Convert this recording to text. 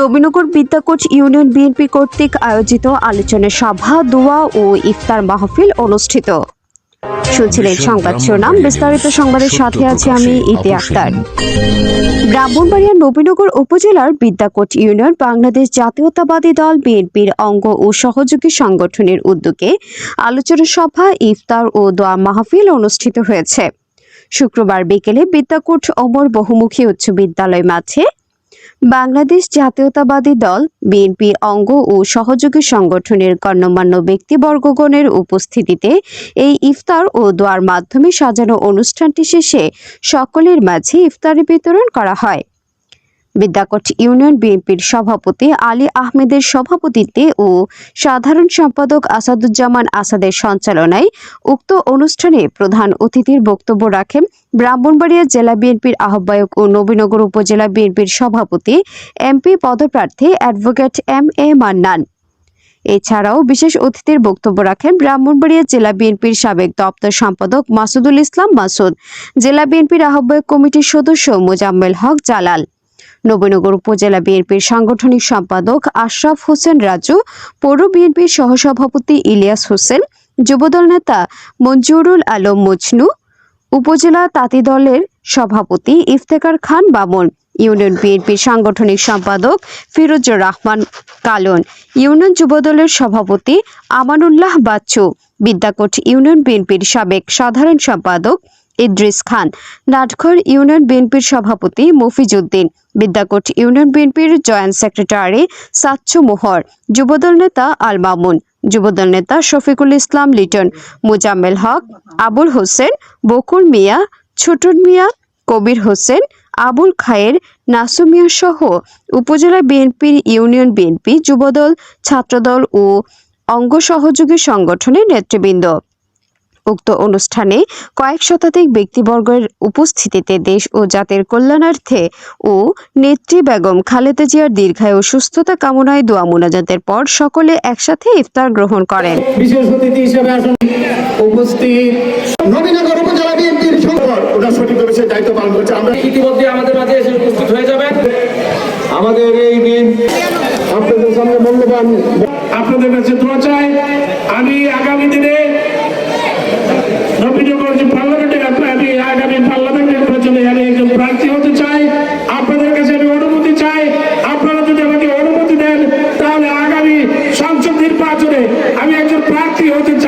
Nabinagar বিদ্যাকোচ union BNP কর্তৃক আয়োজিত আলোচনা সভা দোয়া ও ইফতার মাহফিল অনুষ্ঠিত। শুনছিলেন সংবাদ শিরোনাম বিস্তারিত সংবাদের সাথে আছে আমি ইতি আক্তার। ব্রাহ্মণবাড়িয়া নবীনগর উপজেলার বিদ্যাকোট ইউনিয়ন বাংলাদেশ জাতীয়তাবাদী দল বিএনপির অঙ্গ ও সহযোগী সংগঠনের উদ্যোগে আলোচনা সভা ইফতার ও দোয়া মাহফিল অনুষ্ঠিত হয়েছে। শুক্রবার বিকেলে বিদ্যাকোট অমর বহুমুখী উচ্চ বিদ্যালয় মাঠে বাংলাদেশ জাতীয়তাবাদী দল বিএনপির অঙ্গ ও সহযোগী সংগঠনের গণ্যমান্য ব্যক্তিবর্গগণের উপস্থিতিতে এই ইফতার ও দোয়ার মাধ্যমে সাজানো অনুষ্ঠানটি শেষে সকলের মাঝে ইফতারি বিতরণ করা হয়। বিদ্যাকোট ইউনিয়ন বিএনপির সভাপতি আলী আহমেদের সভাপতিত্বে ও সাধারণ সম্পাদক আসাদুজ্জামান আসাদের সঞ্চালনায় উক্ত অনুষ্ঠানে প্রধান অতিথির বক্তব্য রাখেন ব্রাহ্মণবাড়িয়া জেলা বিএনপির আহ্বায়ক ও নবীনগর উপজেলা বিএনপির সভাপতি এমপি পদপ্রার্থী অ্যাডভোকেট এম এ মান্নান। এছাড়াও বিশেষ অতিথির বক্তব্য রাখেন ব্রাহ্মণবাড়িয়া জেলা বিএনপির সাবেক দপ্তর সম্পাদক মাসুদুল ইসলাম মাসুদ, জেলা বিএনপির আহ্বায়ক কমিটির সদস্য মোজাম্মেল হক জালাল। নবীনগর উপজেলা বিএনপির সাংগঠনিক সম্পাদক আশরাফ হোসেন রাজু, পৌর বিএনপির সহসভাপতি ইলিয়াস হোসেন, যুবদল নেতা মঞ্জুরুল আলম মজনু, উপজেলা তাঁতি দলের সভাপতি ইফতেখার খান বামন, ইউনিয়ন বিএনপির সাংগঠনিক সম্পাদক ফিরোজুর রহমান কালন, ইউনিয়ন যুবদলের সভাপতি আমানুল্লাহ বাচ্চু, বিদ্যাকোট ইউনিয়ন বিএনপির সাবেক সাধারণ সম্পাদক ইদ্রিস খান। নাটঘর ইউনিয়ন বিএনপির সভাপতি মফিজউদ্দিন বিদ্যাকোট ইউনিয়ন বিএনপির জয়েন্ট সেক্রেটারি সাচ্চু মোহর, যুবদল নেতা আল মামুন, যুবদল নেতা শফিকুল ইসলাম লিটন, মুজাম্মেল হক, আবুল হোসেন, বকুল মিয়া ছোটন মিয়া, কবির হোসেন, আবুল খায়ের নাসু মিয়া সহ উপজেলা বিএনপির ইউনিয়ন বিএনপি, যুবদল, ছাত্রদল ও অঙ্গ সহযোগী সংগঠনের নেতৃবৃন্দ। উক্ত অনুষ্ঠানে কয়েক শতাধিক ব্যক্তিবর্গের উপস্থিতিতে দেশ ও জাতির কল্যাণার্থে ও নেত্রী বেগম খালেদা জিয়ার দীর্ঘায় ও সুস্থতা কামনায় দোয়া মোনাজাতের পর সকলে একসাথে ইফতার গ্রহণ করেন। বিশেষ অতিথি হিসেবে উপস্থিত উপজেলা বিএনপির ওটা সঠিকভাবে সে দায়িত্ব পালন করছে। আমরা ইতিমধ্যে আমাদের মাঝে এসে উপস্থিত হয়ে যাবেন। আমাদের এই দিন আপনাদের সামনে মূল্যবান আপনাদের কাছে দোয়া চাই। আমি আগামী দিনে নবীনগর যে পার্লামেন্টে আমি আগামী পার্লামেন্ট নির্বাচনে আমি একজন প্রার্থী হতে চাই আপনাদের কাছে আমি অনুমতি চাই আপনারা যদি আমাকে অনুমতি দেন তাহলে আগামী সংসদ নির্বাচনে আমি একজন